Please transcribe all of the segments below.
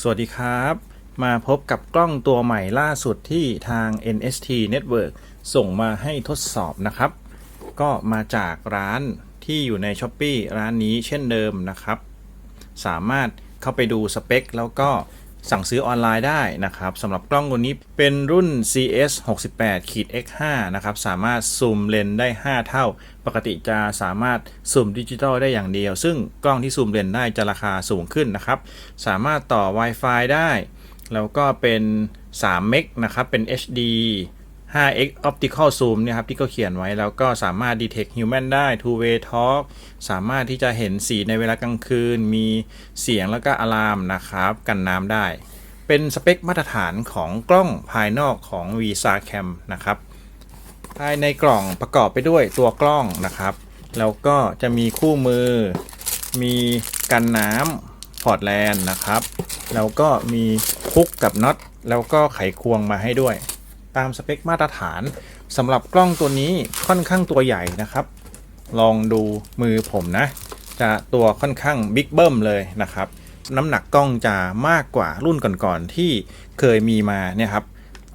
สวัสดีครับ มาพบกับกล้องตัวใหม่ล่าสุดที่ทาง NST Network ส่งมาให้ทดสอบนะครับ ก็มาจากร้านที่อยู่ใน s h อ p e e ร้านนี้เช่นเดิมนะครับ สามารถเข้าไปดูสเปค แล้วก็ สั่งซื้อออนไลน์ได้นะครับสำหรับกล้องตัวนี้เป็นรุ่น CS 68ขีด X5 นะครับสามารถซูมเลนได้ 5 เท่า ปกติจะสามารถซูมดิจิตอลได้อย่างเดียว ซึ่งกล้องที่ซูมเลนได้จะราคาสูงขึ้นนะครับ สามารถต่อ Wi-Fi ได้ แล้วก็เป็น3เมกนะครับเป็น HD 5x optical zoom เนี่ยครับที่ก็เขียนไว้แล้วก็สามารถ detect human ได้ two way talk สามารถที่จะเห็นสีในเวลากลางคืน มีเสียงแล้วก็อะลามนะครับ กันน้ำได้ เป็นสเปคมาตรฐานของกล้องภายนอกของ Visa Cam นะครับ ภายในกล่องประกอบไปด้วยตัวกล้องนะครับ แล้วก็จะมีคู่มือ มีกันน้ำพอร์ตแลนด์นะครับ แล้วก็มีคุกกับน็อตแล้วก็ไขควงมาให้ด้วย ตามสเปคมาตรฐานสำหรับกล้องตัวนี้ค่อนข้างตัวใหญ่นะครับ ลองดูมือผมนะ จะตัวค่อนข้างบิ๊กเบิ้มเลยนะครับ น้ำหนักกล้องจะมากกว่ารุ่นก่อนๆที่เคยมีมาเนี่ยครับ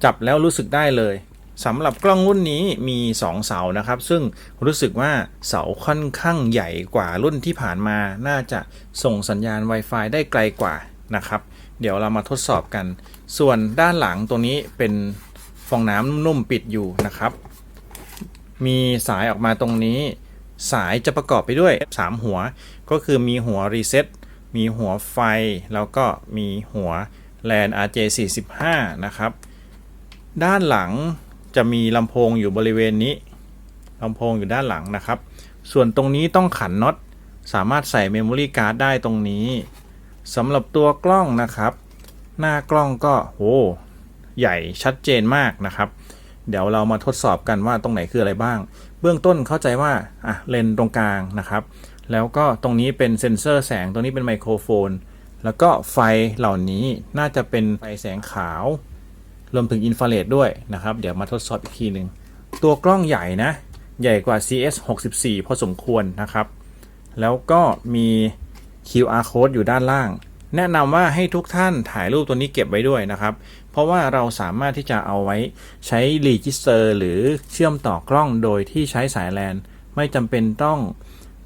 จับแล้วรู้สึกได้เลยสำหรับกล้องรุ่นนี้มี 2 เสานะครับ ซึ่งรู้สึกว่าเสาค่อนข้างใหญ่กว่ารุ่นที่ผ่านมา น่าจะส่งสัญญาณ Wi-Fi ได้ไกลกว่านะครับ เดี๋ยวเรามาทดสอบกัน ส่วนด้านหลังตรงนี้เป็น ฟองน้ำนุ่มปิดอยู่นะครับ มีสายออกมาตรงนี้ สายจะประกอบไปด้วย 3 หัว ก็คือมีหัวรีเซ็ตมีหัวไฟ แล้วก็มีหัว LAN RJ45 นะครับ ด้านหลังจะมีลำโพงอยู่บริเวณนี้ลำโพงอยู่ด้านหลังนะครับ ส่วนตรงนี้ต้องขันน็อตสามารถใส่เมมโมรี่การ์ดได้ตรงนี้สำหรับตัวกล้องนะครับ หน้ากล้องก็โห ใหญ่ชัดเจนมากนะครับ เดี๋ยวเรามาทดสอบกันว่าตรงไหนคืออะไรบ้าง เบื้องต้นเข้าใจว่าอะเลนตรงกลางนะครับ แล้วก็ตรงนี้เป็นเซ็นเซอร์แสงตรงนี้เป็นไมโครโฟน แล้วก็ไฟเหล่านี้น่าจะเป็นไฟแสงขาว รวมถึงอินฟราเรดด้วยนะครับ เดี๋ยวมาทดสอบอีกทีหนึ่งตัวกล้องใหญ่นะ ใหญ่กว่า CS 64พอสมควรนะครับ แล้วก็มี QR code อยู่ด้านล่าง แนะนำว่าให้ทุกท่านถ่ายรูปตัวนี้เก็บไว้ด้วยนะครับ เพราะว่าเราสามารถที่จะเอาไว้ใช้รีจิสเตอร์หรือเชื่อมต่อกล้องโดยที่ใช้สายแลนไม่จำเป็นต้อง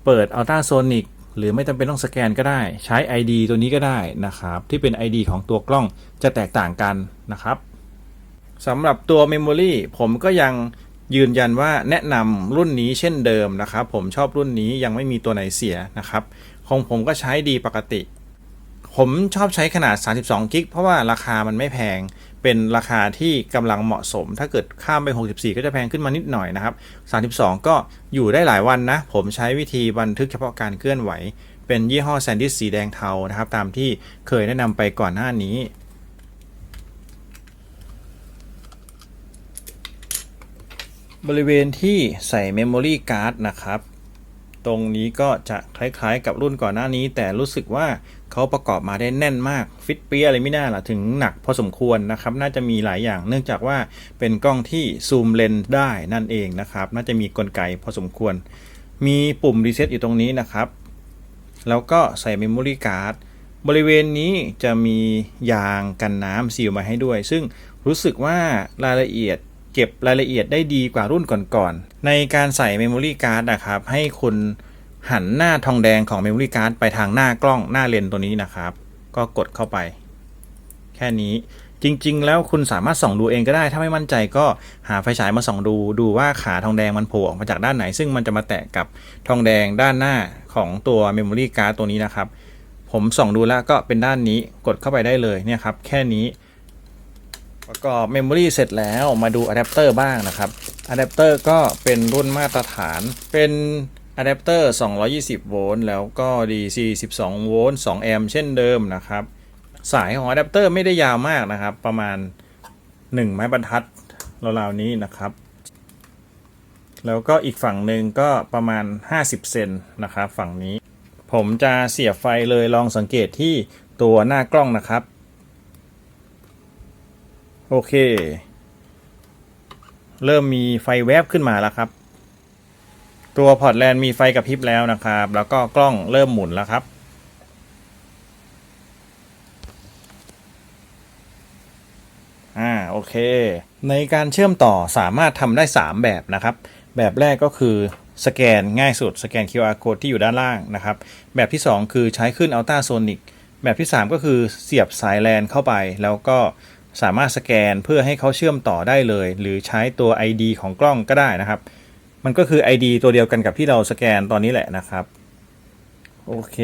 เปิดอัลตราโซนิกหรือไม่จำเป็นต้องสแกนก็ได้ ใช้ ID ตัวนี้ก็ได้นะครับ ที่เป็น ID ของตัวกล้องจะแตกต่างกันนะครับสำหรับตัว Memory ผมก็ยังยืนยันว่าแนะนำรุ่นนี้เช่นเดิมนะครับ ผมชอบรุ่นนี้ยังไม่มีตัวไหนเสียนะครับของผมก็ใช้ดีปกติ ผมชอบใช้ขนาด 32 กิกเพราะว่าราคามันไม่แพง เป็นราคาที่กำลังเหมาะสม ถ้าเกิดข้ามไป 64 ก็จะแพงขึ้นมานิดหน่อยนะครับ 32 ก็อยู่ได้หลายวันนะ ผมใช้วิธีบันทึกเฉพาะการเคลื่อนไหว เป็นยี่ห้อแซนดิสสีแดงเทานะครับ ตามที่เคยแนะนำไปก่อนหน้านี้บริเวณที่ใส่ Memory Card นะครับ ตรงนี้ก็จะคล้ายๆกับรุ่นก่อนหน้านี้ แต่รู้สึกว่า เขาประกอบมาได้แน่นมากฟิตเปียอะไรไม่น่าล่ะถึงหนักพอสมควรนะครับ น่าจะมีหลายอย่าง เนื่องจากว่าเป็นกล้องที่ซูมเลนส์ได้นั่นเองนะครับ น่าจะมีกลไกพอสมควร มีปุ่มรีเซ็ตอยู่ตรงนี้นะครับ แล้วก็ใส่ Memory Card บริเวณนี้จะมียางกันน้ำซีลมาให้ด้วย ซึ่งรู้สึกว่ารายละเอียดเก็บรายละเอียดได้ดีกว่ารุ่นก่อนๆ ในการใส่ Memory Card นะครับ ให้คุณ หันหน้าทองแดงของ Memory Card ไปทางหน้ากล้องหน้าเลนส์ตัวนี้นะครับ ก็กดเข้าไป แค่นี้จริง ๆ แล้วคุณสามารถส่องดูเองก็ได้ ถ้าไม่มั่นใจก็หาไฟฉายมาส่องดู ดูว่าขาทองแดงมันโผล่ออกมาจากด้านไหน ซึ่งมันจะมาแตะกับทองแดงด้านหน้าของตัว Memory Card ตัวนี้นะครับ ผมส่องดูแล้วก็เป็นด้านนี้กดเข้าไปได้เลยเนี่ยครับ แค่นี้ประกอบเมมโมรีเสร็จแล้วมาดูอะแดปเตอร์บ้างนะครับอะแดปเตอร์ก็เป็นรุ่นมาตรฐานเป็น อะแดปเตอร์ 220 โวลต์ แล้วก็ DC 12 โวลต์ 2 แอมป์เช่นเดิมนะครับ สายของอะแดปเตอร์ไม่ได้ยาวมากนะครับ ประมาณ 1 ไม้บรรทัดราวๆนี้นะครับ แล้วก็อีกฝั่งหนึ่งก็ประมาณ 50 เซนนะครับ ฝั่งนี้ ผมจะเสียบไฟเลยลองสังเกตที่ตัวหน้ากล้องนะครับ โอเค เริ่มมีไฟแวบขึ้นมาแล้วครับ ตัวพอร์ตแลนด์มีไฟกระพริบแล้วนะครับ แล้วก็กล้องเริ่มหมุนแล้วครับ อ่าโอเค ในการเชื่อมต่อสามารถทำได้ 3 แบบนะครับ แบบแรกก็คือสแกนง่ายสุดสแกน QR code ที่อยู่ด้านล่างนะครับ แบบที่ 2 คือใช้ขึ้น Ultrasonic แบบที่ 3 ก็คือเสียบสายแลนเข้าไป แล้วก็สามารถสแกนเพื่อให้เขาเชื่อมต่อได้เลย หรือใช้ตัว ID ของกล้องก็ได้นะครับ มันก็คือ ID ตัวเดียวกันกับที่เราสแกนตอนนี้แหละนะครับ โอเค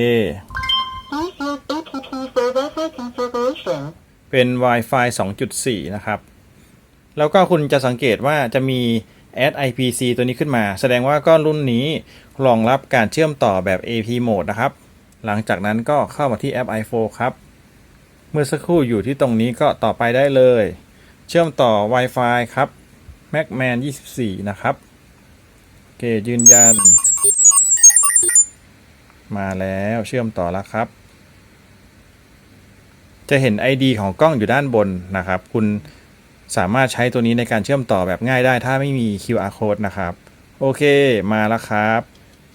เป็น Wi-Fi 2.4 นะครับ แล้วก็คุณจะสังเกตว่าจะมี Add IPC ตัวนี้ขึ้นมา แสดงว่าก็รุ่นนี้รองรับการเชื่อมต่อแบบ AP Mode นะครับ หลังจากนั้นก็เข้ามาที่แอป iPhone ครับ เมื่อสักครู่อยู่ที่ตรงนี้ก็ต่อไปได้เลย เชื่อมต่อ Wi-Fi ครับ Macman 24 นะครับ เคยืนยัน มาแล้วเชื่อมต่อแล้วครับ จะเห็น ID ของกล้องอยู่ด้านบนนะครับ คุณสามารถใช้ตัวนี้ในการเชื่อมต่อแบบง่ายได้ ถ้าไม่มี QR code นะครับ โอเคมาแล้วครับ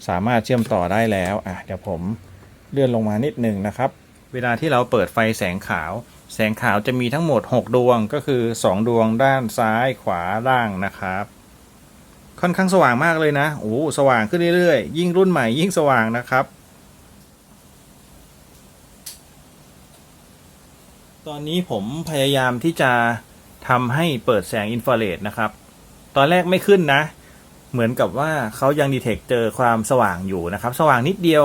สามารถเชื่อมต่อได้แล้วอะเดี๋ยวผมเลื่อนลงมานิดหนึ่งนะครับ เวลาที่เราเปิดไฟแสงขาว แสงขาวจะมีทั้งหมด 6 ดวงก็คือ 2 ดวงด้านซ้ายขวาล่างนะครับ ค่อนข้างสว่างมากเลยนะ โอ้สว่างขึ้นเรื่อยๆ ยิ่งรุ่นใหม่ยิ่งสว่างนะครับ ตอนนี้ผมพยายามที่จะทำให้เปิดแสงอินฟราเรดนะครับ ตอนแรกไม่ขึ้นนะ เหมือนกับว่าเขายังดีเทคเจอความสว่างอยู่นะครับ สว่างนิดเดียว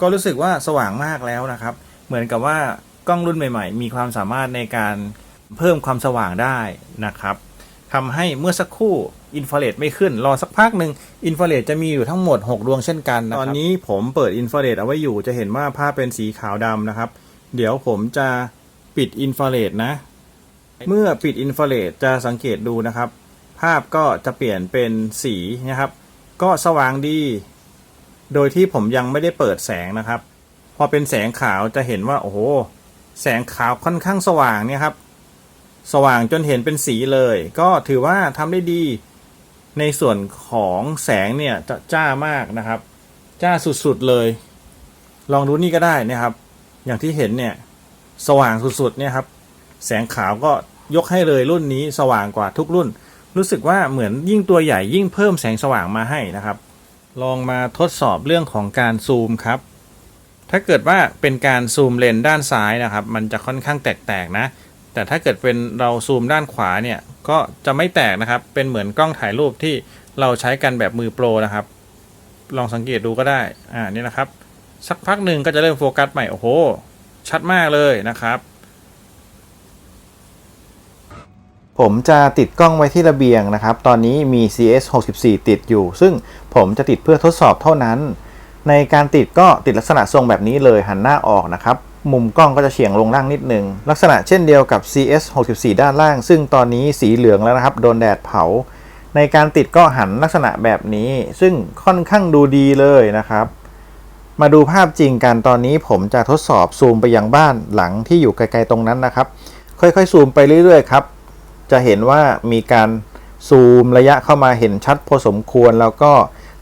ก็รู้สึกว่าสว่างมากแล้วนะครับ เหมือนกับว่ากล้องรุ่นใหม่ ๆ มีความสามารถในการเพิ่มความสว่างได้นะครับ ทำให้เมื่อสักครู่อินฟราเรดไม่ขึ้น รอสักพักหนึ่งอินฟราเรดจะมีอยู่ทั้งหมด 6 ดวงเช่นกันนะครับ ตอนนี้ผมเปิดอินฟราเรดเอาไว้อยู่จะเห็นว่าภาพเป็นสีขาวดำนะครับ เดี๋ยวผมจะปิดอินฟราเรดนะ เมื่อปิดอินฟราเรดจะสังเกตดูนะครับ ภาพก็จะเปลี่ยนเป็นสีนะครับ ก็สว่างดี โดยที่ผมยังไม่ได้เปิดแสงนะครับ พอเป็นแสงขาวจะเห็นว่าโอ้โหแสงขาวค่อนข้างสว่างเนี่ยครับ สว่างจนเห็นเป็นสีเลย ก็ถือว่าทำได้ดี ในส่วนของแสงเนี่ยจะจ้ามากนะครับ จ้าสุดๆเลย ลองดูนี่ก็ได้นะครับ อย่างที่เห็นเนี่ย สว่างสุดๆเนี่ยครับ แสงขาวก็ยกให้เลยรุ่นนี้สว่างกว่าทุกรุ่น รู้สึกว่าเหมือนยิ่งตัวใหญ่ยิ่งเพิ่มแสงสว่างมาให้นะครับ ลองมาทดสอบเรื่องของการซูมครับ ถ้าเกิดว่าเป็นการซูมเลนด้านซ้ายนะครับ มันจะค่อนข้างแตกๆนะ แต่ถ้าเกิดเป็นเราซูมด้านขวาเนี่ยก็จะไม่แตกนะครับ เป็นเหมือนกล้องถ่ายรูปที่เราใช้กันแบบมือโปรนะครับ ลองสังเกตดูก็ได้ อ่า นี่นะครับ สักพักหนึ่งก็จะเริ่มโฟกัสใหม่ โอ้โห ชัดมากเลยนะครับ ผมจะติดกล้องไว้ที่ระเบียงนะครับ ตอนนี้มี CS 64ติดอยู่ ซึ่งผมจะติดเพื่อทดสอบเท่านั้น ในการติดก็ติดลักษณะทรงแบบนี้เลยหันหน้าออกนะครับ มุมกล้องก็จะเฉียงลงล่างนิดนึง ลักษณะเช่นเดียวกับ CS 64ด้านล่าง ซึ่งตอนนี้สีเหลืองแล้วนะครับ โดนแดดเผา ในการติดก็หันลักษณะแบบนี้ ซึ่งค่อนข้างดูดีเลยนะครับ มาดูภาพจริงกันตอนนี้ผมจะทดสอบซูมไปยังบ้านหลังที่อยู่ไกลๆตรงนั้นนะครับ ค่อยๆ ซูมไปเรื่อยๆครับ จะเห็นว่ามีการซูมระยะเข้ามาเห็นชัดพอสมควร แล้วก็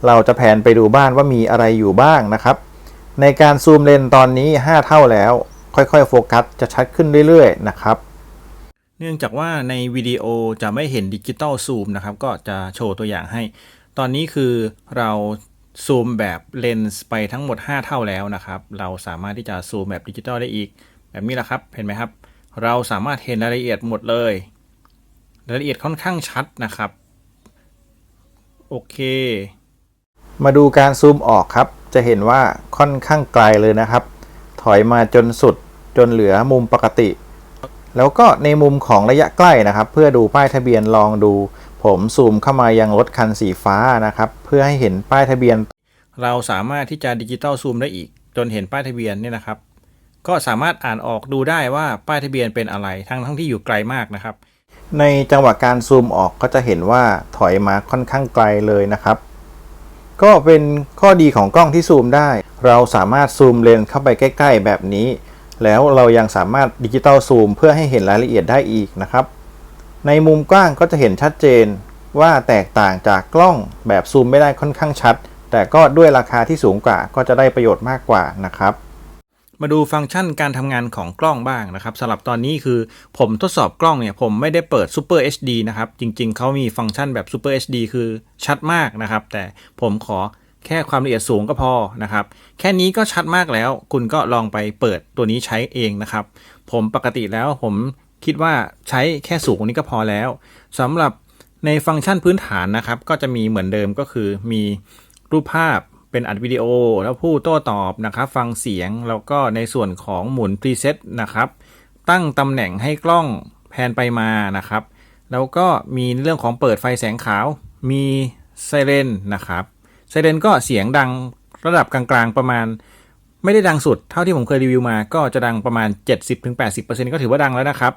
เราจะแผนไปดูบ้านว่ามีอะไรอยู่บ้างนะครับ ในการซูมเลนส์ตอนนี้ 5 เท่าแล้ว ค่อยๆ โฟกัสจะชัดขึ้นเรื่อยๆ นะครับ เนื่องจากว่าในวิดีโอจะไม่เห็นดิจิตอลซูมนะครับ ก็จะโชว์ตัวอย่างให้ ตอนนี้คือเราซูมแบบเลนส์ไปทั้งหมด 5 เท่าแล้วนะครับ เราสามารถที่จะซูมแบบดิจิตอลได้อีก แบบนี้แหละครับ เห็นไหมครับ เราสามารถเห็นรายละเอียดหมดเลย รายละเอียดค่อนข้างชัดนะครับ โอเค มาดูการซูมออกครับ จะเห็นว่าค่อนข้างไกลเลยนะครับ ถอยมาจนสุดจนเหลือมุมปกติ แล้วก็ในมุมของระยะใกล้นะครับ เพื่อดูป้ายทะเบียนลองดู ผมซูมเข้ามายังรถคันสีฟ้านะครับ เพื่อให้เห็นป้ายทะเบียน เราสามารถที่จะดิจิตอลซูมได้อีก จนเห็นป้ายทะเบียนเนี่ยนะครับ ก็สามารถอ่านออกดูได้ว่าป้ายทะเบียนเป็นอะไร ทั้งทั้งที่อยู่ไกลมากนะครับ ในจังหวะการซูมออกก็จะเห็นว่าถอยมาค่อนข้างไกลเลยนะครับ ก็เป็นข้อดีของกล้องที่ซูมได้ เราสามารถซูมเลนเข้าไปใกล้ ๆ แบบนี้ แล้วเรายังสามารถดิจิตอลซูมเพื่อให้เห็นรายละเอียดได้อีกนะครับ ในมุมกว้างก็จะเห็นชัดเจนว่าแตกต่างจากกล้องแบบซูมไม่ได้ค่อนข้างชัด แต่ก็ด้วยราคาที่สูงกว่าก็จะได้ประโยชน์มากกว่านะครับ มาดูฟังก์ชันการทำงานของกล้องบ้างนะครับสำหรับตอนนี้คือผมทดสอบกล้องเนี่ยผมไม่ได้เปิด Super HD นะครับ จริงๆ เขามีฟังก์ชันแบบ Super HD คือชัดมากนะครับ แต่ผมขอแค่ความละเอียดสูงก็พอนะครับ แค่นี้ก็ชัดมากแล้ว คุณก็ลองไปเปิดตัวนี้ใช้เองนะครับ ผมปกติแล้วผมคิดว่าใช้แค่สูงนี้ก็พอแล้วสำหรับในฟังก์ชันพื้นฐานนะครับ ก็จะมีเหมือนเดิมก็คือมีรูปภาพ เป็นอัดวิดีโอแล้วผู้โต้ตอบนะครับ ฟังเสียงแล้วก็ในส่วนของหมุนพรีเซ็ตนะครับ ตั้งตำแหน่งให้กล้องแพนไปมานะครับ แล้วก็มีเรื่องของเปิดไฟแสงขาว มีไซเรนนะครับไซเรนก็เสียงดังระดับกลางๆประมาณ ไม่ได้ดังสุดเท่าที่ผมเคยรีวิวมา ก็จะดังประมาณ 70-80%ก็ถือว่าดังแล้วนะครับ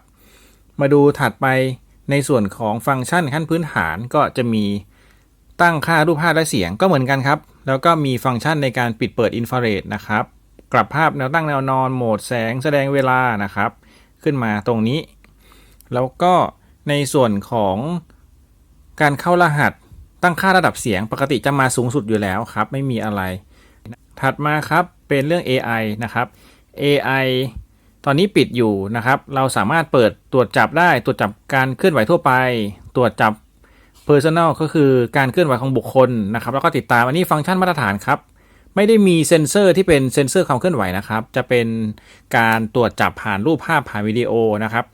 มาดูถัดไปในส่วนของฟังก์ชันขั้นพื้นฐานก็จะมีตั้งค่ารูปภาพและเสียงก็เหมือนกันครับ แล้วก็มีฟังก์ชันในการปิดเปิดอินฟราเรดนะครับ กลับภาพแนวตั้งแนวนอนโหมดแสงแสดงเวลานะครับ ขึ้นมาตรงนี้ แล้วก็ในส่วนของการเข้ารหัสตั้งค่าระดับเสียงปกติจะมาสูงสุดอยู่แล้วครับ ไม่มีอะไร ถัดมาครับเป็นเรื่อง AI นะครับ AI ตอนนี้ปิดอยู่นะครับ เราสามารถเปิดตรวจจับได้ ตรวจจับการเคลื่อนไหวทั่วไป ตรวจจับ Personal ก็คือการเคลื่อนไหวของบุคคลนะครับ แล้วก็ติดตามอันนี้ฟังก์ชันมาตรฐานครับ ไม่ได้มีเซ็นเซอร์ที่เป็นเซ็นเซอร์ความเคลื่อนไหวนะครับ จะเป็นการตรวจจับผ่านรูปภาพผ่านวิดีโอนะครับ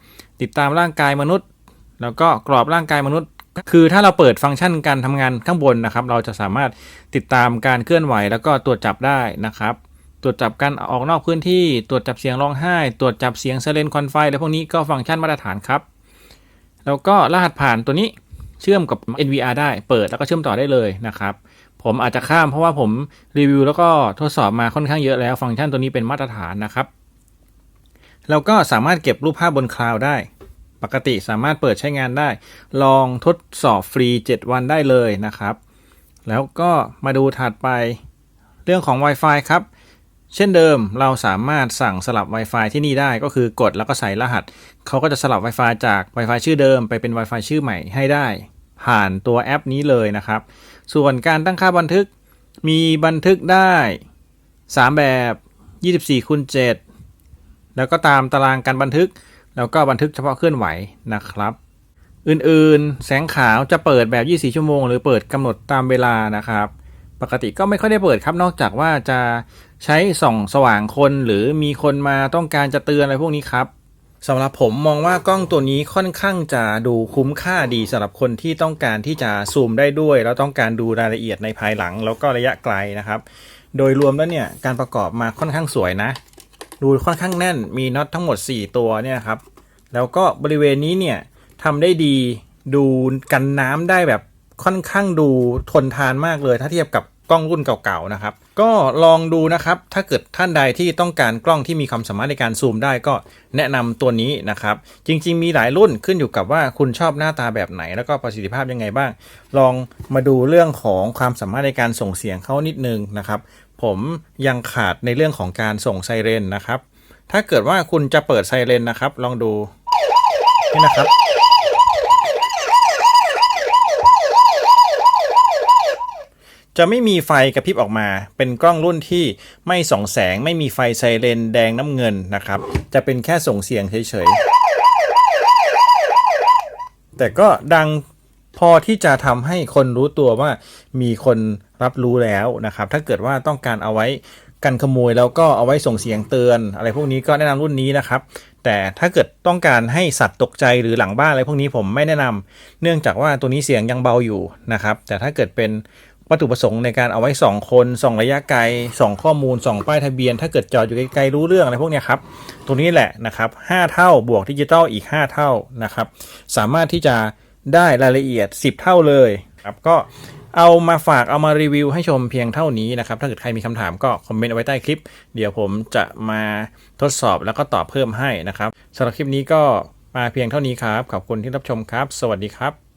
ติดตามร่างกายมนุษย์ แล้วก็กรอบร่างกายมนุษย์ คือถ้าเราเปิดฟังก์ชันการทำงานข้างบนนะครับ เราจะสามารถติดตามการเคลื่อนไหว แล้วก็ตรวจจับได้นะครับตรวจจับการออกนอกพื้นที่ ตรวจจับเสียงร้องไห้ ตรวจจับเสียงเซเลนควันไฟ และพวกนี้ก็ฟังก์ชันมาตรฐานครับ แล้วก็รหัสผ่านตัวนี้ เชื่อมกับ NVR ได้เปิดแล้วก็เชื่อมต่อได้เลยนะครับผมอาจจะข้ามเพราะว่าผมรีวิวแล้วก็ทดสอบมาค่อนข้างเยอะแล้วฟังก์ชันตัวนี้เป็นมาตรฐานนะครับแล้วก็สามารถเก็บรูปภาพบนคลาวด์ได้ ปกติสามารถเปิดใช้งานได้ ลองทดสอบฟรี 7 วันได้เลยนะครับ แล้วก็มาดูถัดไปเรื่องของ Wi-Fi ครับ เช่นเดิมเราสามารถสั่งสลับ Wi-Fi ที่นี่ได้ก็คือกดแล้วก็ใส่รหัส เขาก็จะสลับ Wi-Fi จาก Wi-Fi ชื่อเดิมไปเป็น Wi-Fi ชื่อใหม่ให้ได้ ผ่านตัวแอปนี้เลยนะครับ ส่วนการตั้งค่าบันทึกมีบันทึกได้ 3 แบบ 24คูณ7แล้วก็ตามตารางการบันทึก แล้วก็บันทึกเฉพาะเคลื่อนไหวนะครับ อื่นๆ แสงขาวจะเปิดแบบ 24 ชั่วโมง หรือเปิดกำหนดตามเวลานะครับ ปกติก็ไม่ค่อยได้เปิดครับ นอกจากว่าจะใช้ส่องสว่างคนหรือมีคนมาต้องการจะเตือนอะไรพวกนี้ครับ สำหรับผมมองว่ากล้องตัวนี้ค่อนข้างจะดูคุ้มค่าดีสำหรับคนที่ต้องการที่จะซูมได้ด้วย แล้วต้องการดูรายละเอียดในภายหลัง แล้วก็ระยะไกลนะครับ โดยรวมแล้วเนี่ยการประกอบมาค่อนข้างสวยนะ ดูค่อนข้างแน่นมีน็อตทั้งหมด 4 ตัวเนี่ยครับ แล้วก็บริเวณนี้เนี่ยทำได้ดีดูกันน้ำได้แบบค่อนข้างดูทนทานมากเลย ถ้าเทียบกับ กล้องรุ่นเก่าๆนะครับ ก็ลองดูนะครับ ถ้าเกิดท่านใดที่ต้องการกล้องที่มีความสามารถในการซูมได้ก็แนะนำตัวนี้นะครับ จริงๆ มีหลายรุ่นขึ้นอยู่กับว่าคุณชอบหน้าตาแบบไหน แล้วก็ประสิทธิภาพยังไงบ้าง ลองมาดูเรื่องของความสามารถในการส่งเสียงเขานิดนึงนะครับ ผมยังขาดในเรื่องของการส่งไซเรนนะครับ ถ้าเกิดว่าคุณจะเปิดไซเรนนะครับ ลองดูนี่นะครับ จะไม่มีไฟกระพริบออกมา เป็นกล้องรุ่นที่ไม่ส่องแสง ไม่มีไฟไซเรนแดงน้ำเงินนะครับ จะเป็นแค่ส่งเสียงเฉยๆ แต่ก็ดังพอที่จะทำให้คนรู้ตัวว่ามีคนรับรู้แล้วนะครับ ถ้าเกิดว่าต้องการเอาไว้กันขโมยแล้วก็เอาไว้ส่งเสียงเตือน อะไรพวกนี้ก็แนะนำรุ่นนี้นะครับ แต่ถ้าเกิดต้องการให้สัตว์ตกใจหรือหลังบ้านอะไรพวกนี้ผมไม่แนะนำเนื่องจากว่าตัวนี้เสียงยังเบาอยู่นะครับ แต่ถ้าเกิดเป็น วัตถุประสงค์ในการเอาไว้สองคนส่องระยะไกลส่องข้อมูลส่องป้ายทะเบียน ถ้าเกิดจอดอยู่ไกลๆรู้เรื่องอะไรพวกนี้ครับ ตัวนี้แหละนะครับ 5 เท่าบวกดิจิตอลอีก 5 เท่านะครับ สามารถที่จะได้รายละเอียด 10 เท่าเลยครับก็เอามาฝากเอามารีวิวให้ชมเพียงเท่านี้นะครับ ถ้าเกิดใครมีคำถามก็คอมเมนต์เอาไว้ใต้คลิป เดี๋ยวผมจะมาทดสอบแล้วก็ตอบเพิ่มให้นะครับสำหรับคลิปนี้ก็มาเพียงเท่านี้ครับ ขอบคุณที่รับชมครับ สวัสดีครับ